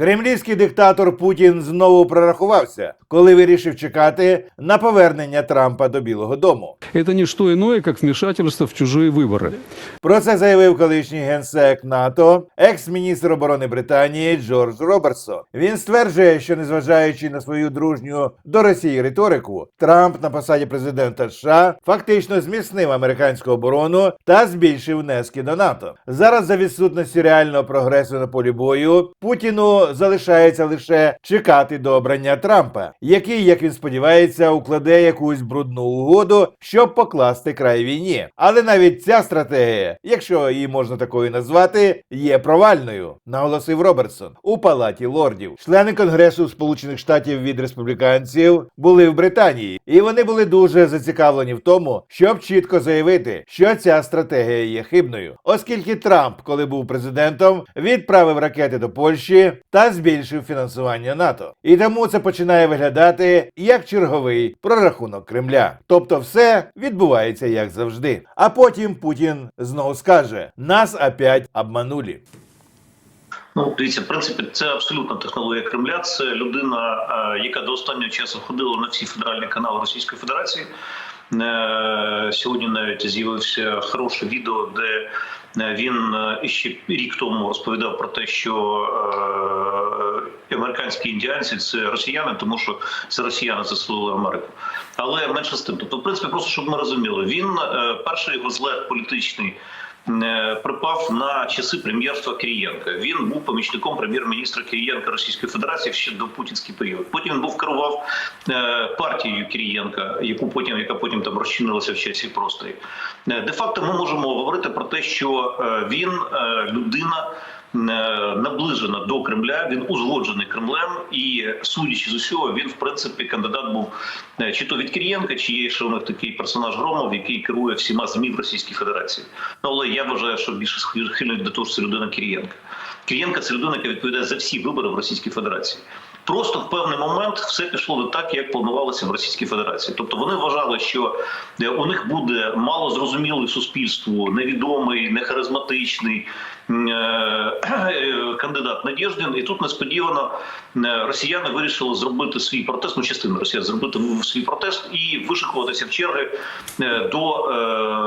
Кремлівський диктатор Путін знову прорахувався, коли вирішив чекати на повернення Трампа до Білого Дому. Это не что иное, как вмешательство в чужие выборы. Про це заявив колишній генсек НАТО, екс-міністр оборони Британії Джордж Робертсон. Він стверджує, що незважаючи на свою дружню до Росії риторику, Трамп на посаді президента США фактично зміцнив американську оборону та збільшив внески до НАТО. Зараз за відсутності реального прогресу на полі бою Путіну залишається лише чекати до обрання Трампа, який, як він сподівається, укладе якусь брудну угоду, щоб покласти край війні. Але навіть ця стратегія, якщо її можна такою назвати, є провальною, наголосив Робертсон у палаті лордів. Члени Конгресу Сполучених Штатів від республіканців були в Британії, і вони були дуже зацікавлені в тому, щоб чітко заявити, що ця стратегія є хибною, оскільки Трамп, коли був президентом, відправив ракети до Польщі та збільшив фінансування НАТО. І тому це починає виглядати як черговий прорахунок Кремля. Тобто, все відбувається як завжди. А потім Путін знову скаже: нас опять обманули. Ну, дивіться, в принципі, це абсолютно технологія Кремля. Це людина, е, яка до останнього часу ходила на всі федеральні канали Російської Федерації. Е, Сьогодні навіть з'явився хороше відео, де е, він е, ще рік тому розповідав про те, що американські індіанці це росіяни, тому що це росіяни заселили Америку. Але менше з тим, тобто, в принципі, просто щоб ми розуміли, він перший його злет політичний припав на часи прем'єрства Кирієнка. Він був помічником прем'єр-міністра Кирієнка Російської Федерації ще до путінський період. Потім він був керував е, партією Кирієнка, яку потім яка потім там розчинилася в часі простої. Е, Де факто ми можемо говорити про те, що е, він е, людина. Е, Наближена до Кремля, він узгоджений Кремлем, і судячи з усього, він в принципі кандидат був е, чи то від Кирієнка, чи є ще у них такий персонаж Громов, який керує всіма ЗМІ в Російській Федерації. Ну але я вважаю, що більше схильний до того, що це людина Кирієнка. Кирієнка це людина, яка відповідає за всі вибори в Російській Федерації. Просто в певний момент все пішло не так, як планувалося в Російській Федерації. Тобто вони вважали, що е, у них буде мало зрозумілий суспільству, невідомий, нехаризматичний е, е, кандидат Надєждин. І тут несподівано росіяни вирішили зробити свій протест. Ну, частина росіян зробити свій протест і вишикуватися в черги до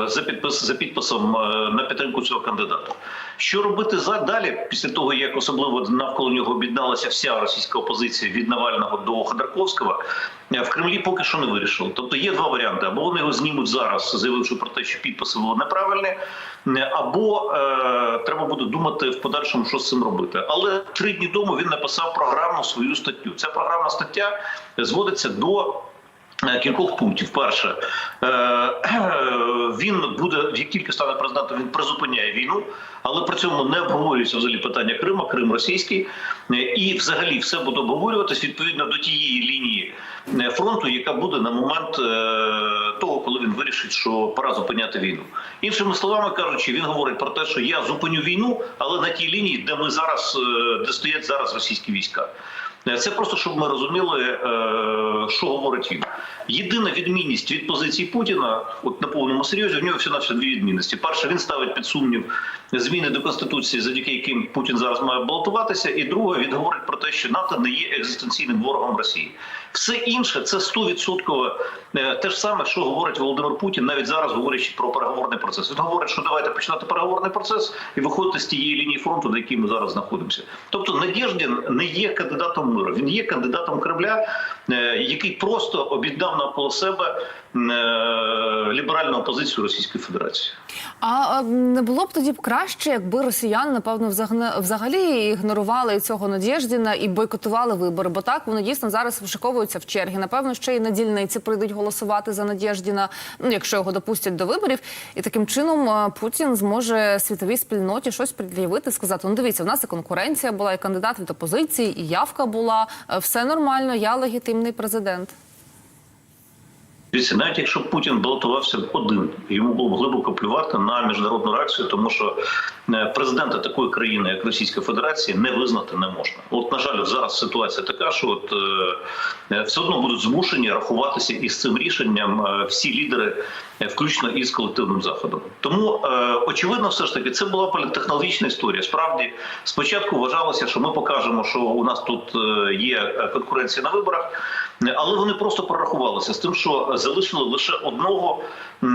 за підпис за підписом на підтримку цього кандидата. Що робити далі, після того як особливо навколо нього об'єдналася вся російська опозиція від Навального до Ходорковського, е, в Кремлі поки що не вирішили. Тобто є два варіанти: або вони його знімуть зараз, заявивши про те, що підписи були неправильні, е, або е, треба буде думати в подальшому, що з цим робити. Але три дні тому він написав програмну свою статтю. Ця програмна стаття зводиться до. Е, Кількох пунктів. Перше, е, він буде, як тільки стане президентом, він призупиняє війну, але при цьому не обговорюється взагалі питання Криму, Крим російський, Е, і взагалі все буде обговорюватись відповідно до тієї лінії фронту, яка буде на момент того, коли він вирішить, що пора зупиняти війну. Іншими словами кажучи, він говорить про те, що я зупиню війну, але на тій лінії, де ми зараз, де стоять зараз російські війська. Е, Це просто щоб ми розуміли, е, що говорить він. Єдина відмінність від позиції Путіна, от на повному серйозі, в нього всього навсього дві відмінності. Перше, він ставить під сумнів зміни до конституції, завдяки яким Путін зараз має балотуватися. І друге, він говорить про те, що НАТО не є екзистенційним ворогом Росії. Все інше це 100% е, те ж саме, що говорить Володимир Путін, навіть зараз говорячи про переговорний процес. Він говорить, що давайте починати переговорний процес і виходити з тієї лінії фронту, на якій ми зараз знаходимося. Тобто Надєждін не є кандидатом миру, він є кандидатом Кремля, е, який просто об'єднав навколо себе е, ліберальну опозицію Російської Федерації. А не було б тоді б краще, якби росіяни, напевно, взагалі ігнорували цього Надєждіна і бойкотували вибори, бо так вони дійсно зараз вишиковуються в черги. Напевно, ще й на дільниці прийдуть голосувати за Надєждіна, ну якщо його допустять до виборів. І таким чином е, Путін зможе світовій спільноті щось пред'явити, сказати: ну дивіться, в нас і конкуренція була, і кандидат від опозиції, і явка була. Е, Все нормально, я легітимний президент. Дивіться, навіть якщо Путін балотувався один, йому було б глибоко плювати на міжнародну реакцію, тому що е, президента такої країни, як Російська Федерація, не визнати не можна. От на жаль, зараз ситуація така, що от е, е, все одно будуть змушені рахуватися із цим рішенням е, всі лідери включно із колективним заходом. Тому е, очевидно, все ж таки, це була політтехнологічна історія. Справді, спочатку вважалося, що ми покажемо, що у нас тут є конкуренція на виборах. Е, Але вони просто прорахувалися з тим, що залишили лише одного е,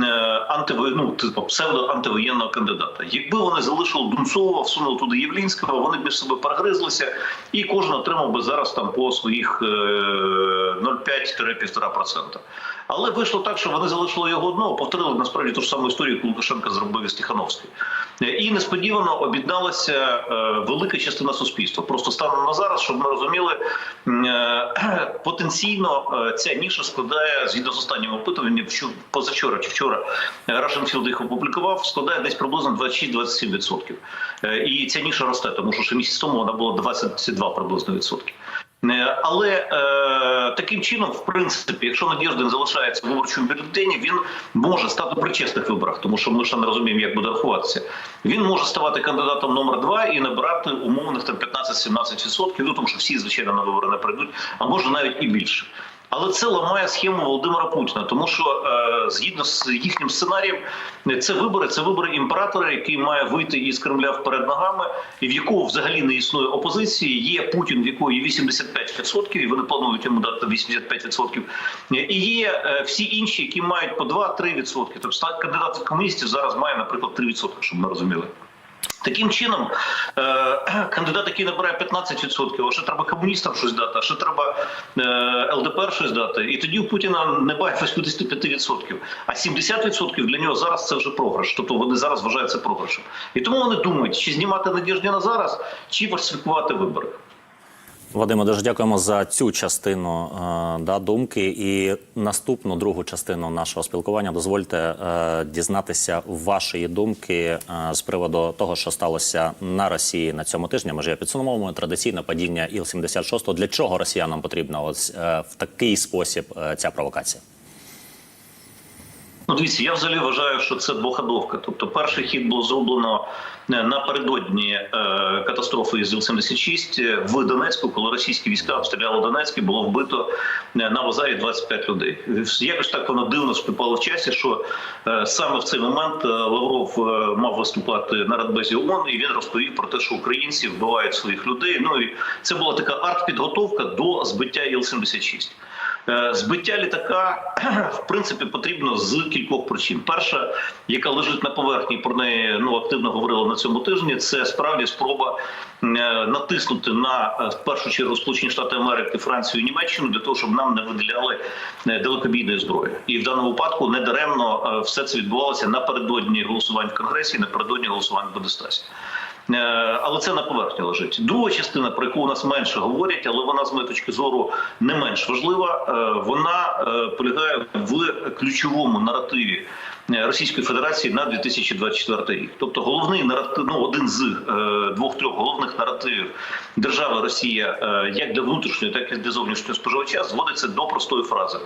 антиво, ну, типу псевдоантивоєнного кандидата. Якби вони залишили Дунцова, всунули туди Євлінського, вони б між себе перегризлися, і кожен отримав би зараз там по своїх е, 0,5-1,5%. Але вийшло так, що вони залишили його одного, повторили насправді ту ж саму історію, яку Лукашенко зробив із Тихановською. І несподівано об'єдналася е, велика частина суспільства. Просто станом на зараз, щоб ми розуміли, е, потенційно е, ця ніша складає згідно з останнім опитуванням, позавчора чи вчора Рашенфілд їх опублікував, складає десь приблизно 26-27%. Е, І ця ніша росте, тому що ще місяць тому вона була 22 приблизно відсотки. Е, Але е, таким чином, в принципі, якщо Надєждин залишається в виборчому бюлетені, він може стати при чесних виборах, тому що ми ще не розуміємо, як буде рахуватися. Він може ставати кандидатом номер два і набирати умовних там 15-17%, ну тому що всі звичайно на вибори не прийдуть, а може навіть і більше. Але це ламає схему Володимира Путіна, тому що е, згідно з їхнім сценарієм, це вибори, це вибори імператора, який має вийти із Кремля вперед ногами, і в якого взагалі не існує опозиції. Є Путін, в якого є 85%, і вони планують йому дати 85%. І є е, всі інші, які мають по 2-3%. Тобто кандидат комуністів зараз має, наприклад, 3%, щоб ми розуміли. Таким чином, е, кандидат, який набирає 15%, а ще треба комуністам щось дати, а ще треба е, ЛДПР щось дати. І тоді у Путіна немає 85%. А 70% для нього зараз це вже програш. Тобто вони зараз вважають це програшем. І тому вони думають, чи знімати Надєждіна зараз, чи фальсифікувати вибори. Вадиме, дуже дякуємо за цю частину е, да, думки. І наступну другу частину нашого спілкування дозвольте е, дізнатися вашої думки е, з приводу того, що сталося на Росії на цьому тижні. Може, я підсумовуємо традиційне падіння Іл-76. Для чого росіянам потрібна ось в такий спосіб ця провокація? Ну, дивіться, я взагалі вважаю, що це двоходовка. Тобто, перший хід було зроблено е, напередодні е, катастрофи з Іл-76 в Донецьку, коли російські війська обстріляли Донецьк, і було вбито е, на базарі 25 людей. Якось так воно дивно співпало в часі, що е, саме в цей момент е, Лавров е, мав виступати на Радбезі ООН, і він розповів про те, що українці вбивають своїх людей. Ну і це була така артпідготовка до збиття Іл-76. Е, Збиття літака в принципі потрібно з кількох причин. Перша, яка лежить на поверхні, про неї ну активно говорили на цьому тижні. Це справді спроба е, натиснути на е, в першу чергу Сполучені Штати Америки, Францію і Німеччину для того, щоб нам не виділяли далекобійної зброї. І в даному випадку недаремно е, все це відбувалося напередодні голосувань в Конгресі, напередодні голосувань в Бодестасі. Е, Але це на поверхні лежить. Друга частина, про яку у нас менше говорять, але вона з моєї точки зору не менш важлива. е, Вона е, полягає в ключовому наративі Російської Федерації на 2024 рік. Тобто, головний наратив, ну один з е, двох-трьох головних наративів держави Росія, е, як для внутрішнього, так і для зовнішнього споживача, зводиться до простої фрази: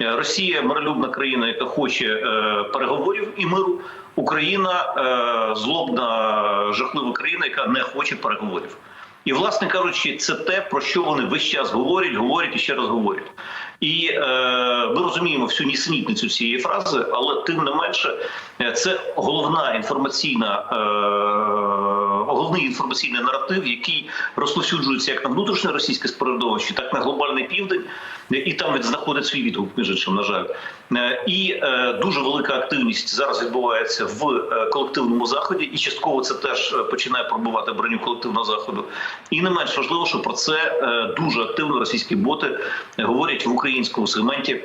Е, Росія миролюбна країна, яка хоче е, переговорів і миру. Україна е, злобна, жахлива країна, яка не хоче переговорів. І, власне кажучи, це те, про що вони весь час говорять, говорять і ще раз говорять. І е, ми розуміємо всю нісенітницю цієї фрази, але тим не менше, е, це головна інформаційна, е, головний інформаційний наратив, який розповсюджується як на внутрішнє російське середовище, так і на глобальний південь, і там знаходить свій відгук, іншим, на жаль. Е, І е, дуже велика активність зараз відбувається в е, колективному заході, і частково це теж починає пробувати броню колективного заходу. І не менш важливо, що про це дуже активно російські боти говорять в українському сегменті.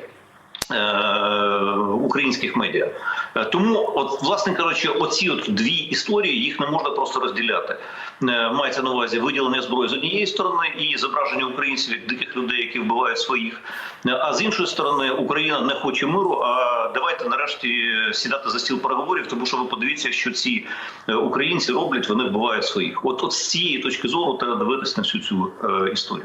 Е, Українських медіа Е, тому, от власне кажучи, оці от дві історії їх не можна просто розділяти. Е, Мається на увазі виділення зброї з однієї сторони і зображення українців як диких людей, які вбивають своїх. А з іншої сторони, Україна не хоче миру. А давайте нарешті сідати за стіл переговорів, тому що ви подивіться, що ці українці роблять, вони вбивають своїх. От, от з цієї точки зору треба дивитися на всю цю історію.